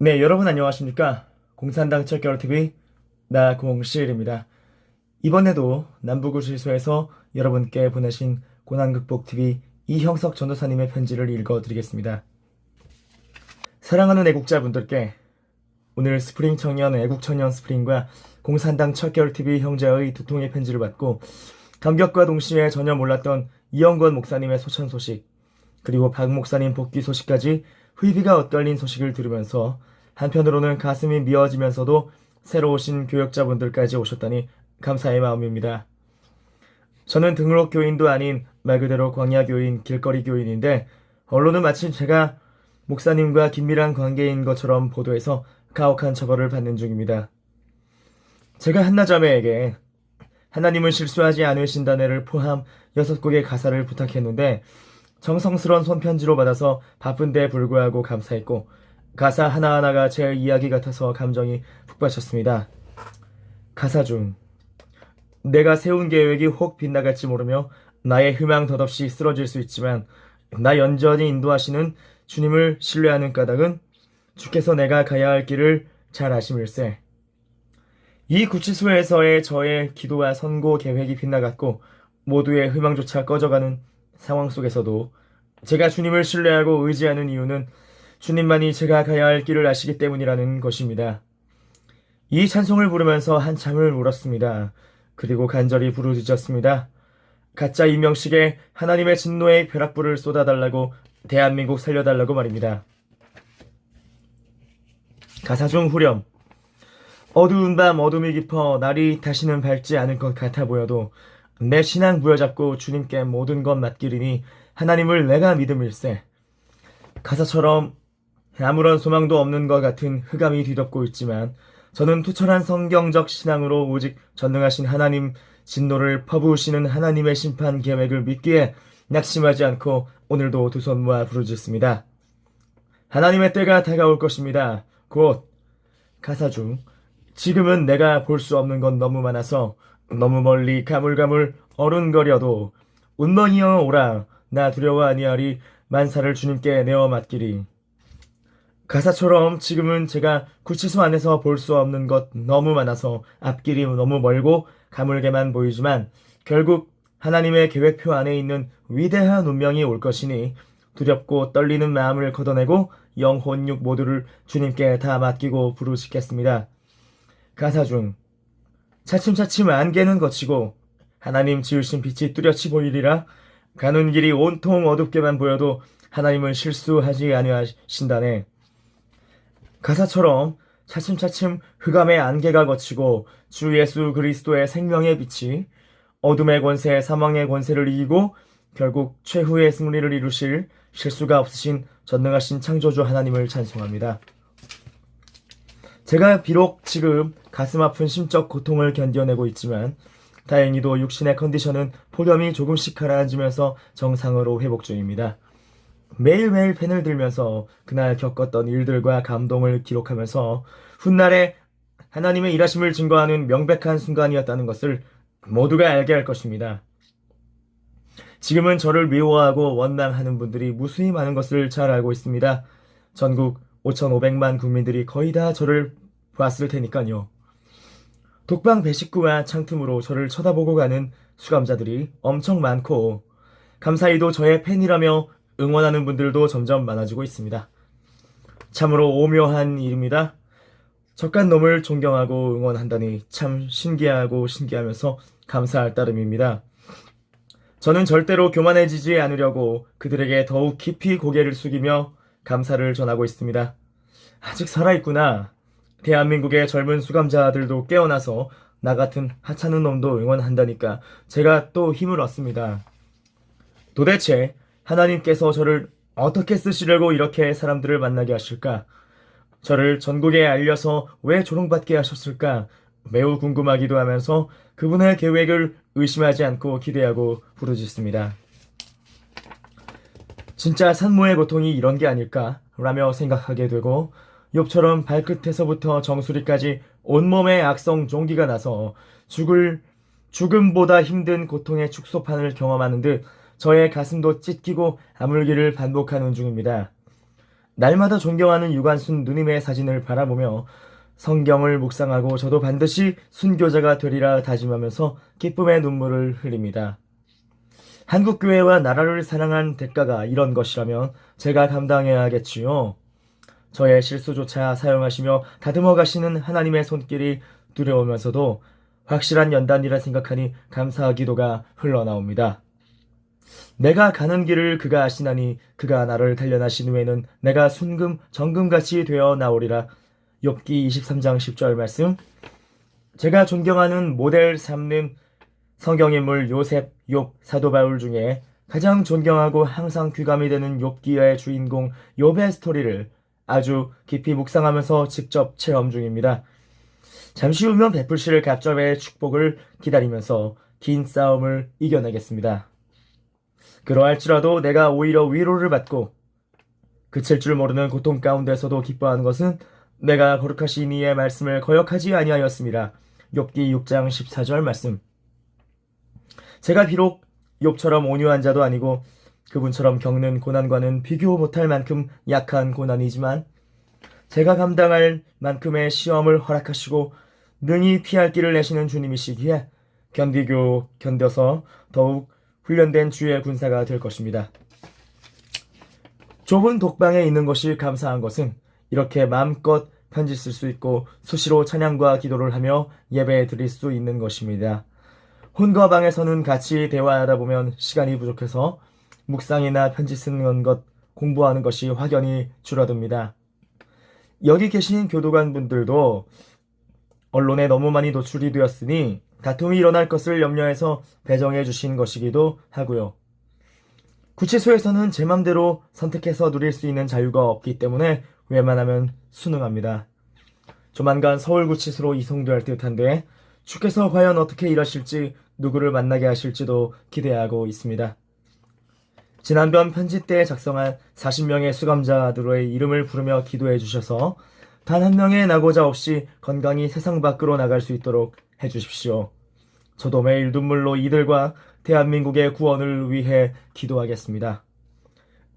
네, 여러분 안녕하십니까? 공산당 철결TV 나공실입니다. 이번에도 남부구실소에서 여러분께 보내신 고난극복TV 이형석 전도사님의 편지를 읽어드리겠습니다. 사랑하는 애국자분들께 오늘 스프링 청년 애국 청년 스프링과 공산당 철결TV 형제의 두 통의 편지를 받고 감격과 동시에 전혀 몰랐던 이영권 목사님의 소천 소식 그리고 박 목사님 복귀 소식까지 회비가 엇갈린 소식을 들으면서 한편으로는 가슴이 미어지면서도 새로 오신 교역자분들까지 오셨다니 감사의 마음입니다. 저는 등록 교인도 아닌 말 그대로 광야 교인, 길거리 교인인데 언론은 마침 제가 목사님과 긴밀한 관계인 것처럼 보도해서 가혹한 처벌을 받는 중입니다. 제가 한나자매에게 하나님은 실수하지 않으신다네를 포함 6곡의 가사를 부탁했는데 정성스러운 손편지로 받아서 바쁜데 불구하고 감사했고 가사 하나하나가 제 이야기 같아서 감정이 푹 빠졌습니다. 가사 중 내가 세운 계획이 혹 빗나갈지 모르며 나의 희망 덧없이 쓰러질 수 있지만 나 연전히 인도하시는 주님을 신뢰하는 까닭은 주께서 내가 가야 할 길을 잘 아심일세. 이 구치소에서의 저의 기도와 선고 계획이 빗나갔고 모두의 희망조차 꺼져가는 상황 속에서도 제가 주님을 신뢰하고 의지하는 이유는 주님만이 제가 가야 할 길을 아시기 때문이라는 것입니다. 이 찬송을 부르면서 한참을 울었습니다. 그리고 간절히 부르짖었습니다. 가짜 이명식에 하나님의 진노의 벼락불을 쏟아달라고 대한민국 살려달라고 말입니다. 가사 중 후렴 어두운 밤 어둠이 깊어 날이 다시는 밝지 않을 것 같아 보여도 내 신앙 부여잡고 주님께 모든 것 맡기리니 하나님을 내가 믿음일세. 가사처럼 아무런 소망도 없는 것 같은 흑암이 뒤덮고 있지만 저는 투철한 성경적 신앙으로 오직 전능하신 하나님 진노를 퍼부으시는 하나님의 심판 계획을 믿기에 낙심하지 않고 오늘도 두 손 모아 부르짖습니다. 하나님의 때가 다가올 것입니다. 곧 가사 중 지금은 내가 볼 수 없는 건 너무 많아서 너무 멀리 가물가물 어른거려도 운명이여 오라. 나 두려워 아니하리. 만사를 주님께 내어 맡기리. 가사처럼 지금은 제가 구치소 안에서 볼 수 없는 것 너무 많아서 앞길이 너무 멀고 가물게만 보이지만 결국 하나님의 계획표 안에 있는 위대한 운명이 올 것이니 두렵고 떨리는 마음을 걷어내고 영혼육 모두를 주님께 다 맡기고 부르짖겠습니다. 가사 중 차츰차츰 안개는 거치고 하나님 지으신 빛이 뚜렷이 보이리라 가는 길이 온통 어둡게만 보여도 하나님은 실수하지 아니하신다네. 가사처럼 차츰차츰 흑암의 안개가 거치고 주 예수 그리스도의 생명의 빛이 어둠의 권세, 사망의 권세를 이기고 결국 최후의 승리를 이루실 실수가 없으신 전능하신 창조주 하나님을 찬송합니다. 제가 비록 지금 가슴 아픈 심적 고통을 견뎌내고 있지만 다행히도 육신의 컨디션은 폭염이 조금씩 가라앉으면서 정상으로 회복 중입니다. 매일매일 펜을 들면서 그날 겪었던 일들과 감동을 기록하면서 훗날에 하나님의 일하심을 증거하는 명백한 순간이었다는 것을 모두가 알게 할 것입니다. 지금은 저를 미워하고 원망하는 분들이 무수히 많은 것을 잘 알고 있습니다. 전국 5,500만 국민들이 거의 다 저를 봤을 테니까요. 독방 배식구와 창틈으로 저를 쳐다보고 가는 수감자들이 엄청 많고 감사히도 저의 팬이라며 응원하는 분들도 점점 많아지고 있습니다. 참으로 오묘한 일입니다. 적간 놈을 존경하고 응원한다니 참 신기하고 신기하면서 감사할 따름입니다. 저는 절대로 교만해지지 않으려고 그들에게 더욱 깊이 고개를 숙이며 감사를 전하고 있습니다. 아직 살아있구나. 대한민국의 젊은 수감자들도 깨어나서 나 같은 하찮은 놈도 응원한다니까 제가 또 힘을 얻습니다. 도대체 하나님께서 저를 어떻게 쓰시려고 이렇게 사람들을 만나게 하실까? 저를 전국에 알려서 왜 조롱받게 하셨을까? 매우 궁금하기도 하면서 그분의 계획을 의심하지 않고 기대하고 부르짖습니다. 진짜 산모의 고통이 이런 게 아닐까? 라며 생각하게 되고 욥처럼 발끝에서부터 정수리까지 온몸에 악성 종기가 나서 죽을 죽음보다 힘든 고통의 축소판을 경험하는 듯 저의 가슴도 찢기고 아물기를 반복하는 중입니다. 날마다 존경하는 유관순 누님의 사진을 바라보며 성경을 묵상하고 저도 반드시 순교자가 되리라 다짐하면서 기쁨의 눈물을 흘립니다. 한국 교회와 나라를 사랑한 대가가 이런 것이라면 제가 감당해야겠지요. 저의 실수조차 사용하시며 다듬어 가시는 하나님의 손길이 두려우면서도 확실한 연단이라 생각하니 감사 기도가 흘러나옵니다. 내가 가는 길을 그가 아시나니 그가 나를 단련하신 후에는 내가 순금 정금같이 되어 나오리라. 욥기 23장 10절 말씀. 제가 존경하는 모델 삼는 성경인물 요셉, 욥, 사도 바울 중에 가장 존경하고 항상 귀감이 되는 욥기의 주인공 욥의 스토리를 아주 깊이 묵상하면서 직접 체험 중입니다. 잠시 후면 베풀실 갑절의 축복을 기다리면서 긴 싸움을 이겨내겠습니다. 그러할지라도 내가 오히려 위로를 받고 그칠 줄 모르는 고통 가운데서도 기뻐하는 것은 내가 거룩하신 이의 말씀을 거역하지 아니하였습니다. 욥기 6장 14절 말씀. 제가 비록 욥처럼 온유한 자도 아니고 그분처럼 겪는 고난과는 비교 못할 만큼 약한 고난이지만 제가 감당할 만큼의 시험을 허락하시고 능히 피할 길을 내시는 주님이시기에 견디고 견뎌서 더욱 훈련된 주의 군사가 될 것입니다. 좁은 독방에 있는 것이 감사한 것은 이렇게 마음껏 편지 쓸 수 있고 수시로 찬양과 기도를 하며 예배 드릴 수 있는 것입니다. 혼과 방에서는 같이 대화하다 보면 시간이 부족해서 묵상이나 편지 쓰는 것 공부하는 것이 확연히 줄어듭니다. 여기 계신 교도관 분들도 언론에 너무 많이 노출이 되었으니 다툼이 일어날 것을 염려해서 배정해 주신 것이기도 하고요. 구치소에서는 제 맘대로 선택해서 누릴 수 있는 자유가 없기 때문에 웬만하면 순응합니다. 조만간 서울구치소로 이송될 듯한데 주께서 과연 어떻게 일하실지 누구를 만나게 하실지도 기대하고 있습니다. 지난번 편지 때 작성한 40명의 수감자들의 이름을 부르며 기도해 주셔서 단 한 명의 낙오자 없이 건강히 세상 밖으로 나갈 수 있도록 해 주십시오. 저도 매일 눈물로 이들과 대한민국의 구원을 위해 기도하겠습니다.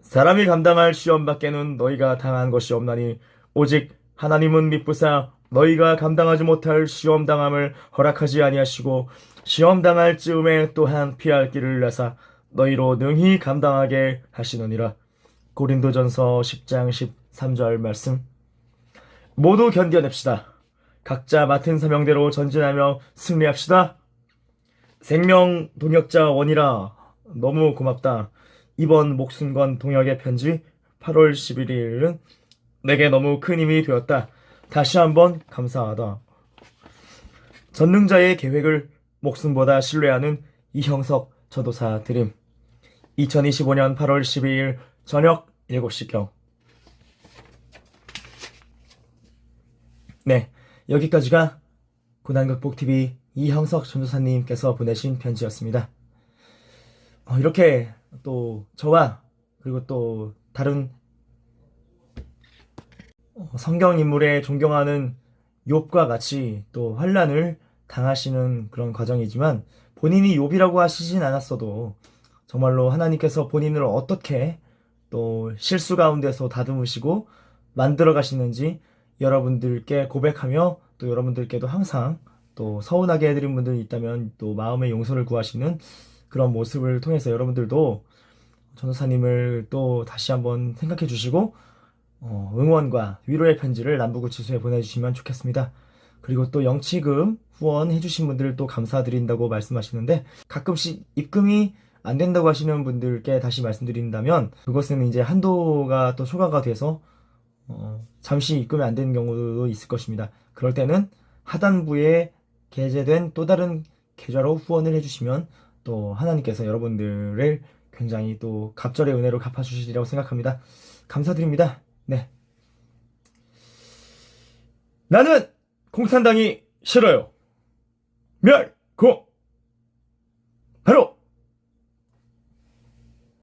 사람이 감당할 시험 밖에는 너희가 당한 것이 없나니 오직 하나님은 미쁘사 너희가 감당하지 못할 시험 당함을 허락하지 아니하시고 시험 당할 즈음에 또한 피할 길을 내사 너희로 능히 감당하게 하시느니라. 고린도전서 10장 13절 말씀. 모두 견뎌냅시다. 각자 맡은 사명대로 전진하며 승리합시다. 생명 동역자 원이라 너무 고맙다. 이번 목숨건 동역의 편지 8월 11일은 내게 너무 큰 힘이 되었다. 다시 한번 감사하다. 전능자의 계획을 목숨보다 신뢰하는 이형석 전도사 드림. 2025년 8월 12일 저녁 7시경. 네, 여기까지가 고난극복TV 이형석 전도사님께서 보내신 편지였습니다. 어, 이렇게 또 저와 그리고 또 다른 어, 성경 인물에 존경하는 욥과 같이 또 환란을 당하시는 그런 과정이지만 본인이 욥이라고 하시진 않았어도 정말로 하나님께서 본인을 어떻게 또 실수 가운데서 다듬으시고 만들어 가시는지 여러분들께 고백하며 또 여러분들께도 항상 또 서운하게 해드린 분들이 있다면 또 마음의 용서를 구하시는 그런 모습을 통해서 여러분들도 전도사님을 또 다시 한번 생각해 주시고 어, 응원과 위로의 편지를 남부구치소에 보내주시면 좋겠습니다. 그리고 또 영치금 후원해 주신 분들 또 감사드린다고 말씀하시는데 가끔씩 입금이 안 된다고 하시는 분들께 다시 말씀드린다면 그것은 이제 한도가 또 초과가 돼서 어, 잠시 입금이 안 되는 경우도 있을 것입니다. 그럴 때는 하단부에 게재된 또 다른 계좌로 후원을 해주시면 또 하나님께서 여러분들을 굉장히 또 갑절의 은혜로 갚아주시리라고 생각합니다. 감사드립니다. 네. 나는 공산당이 싫어요. 멸, 공. 바로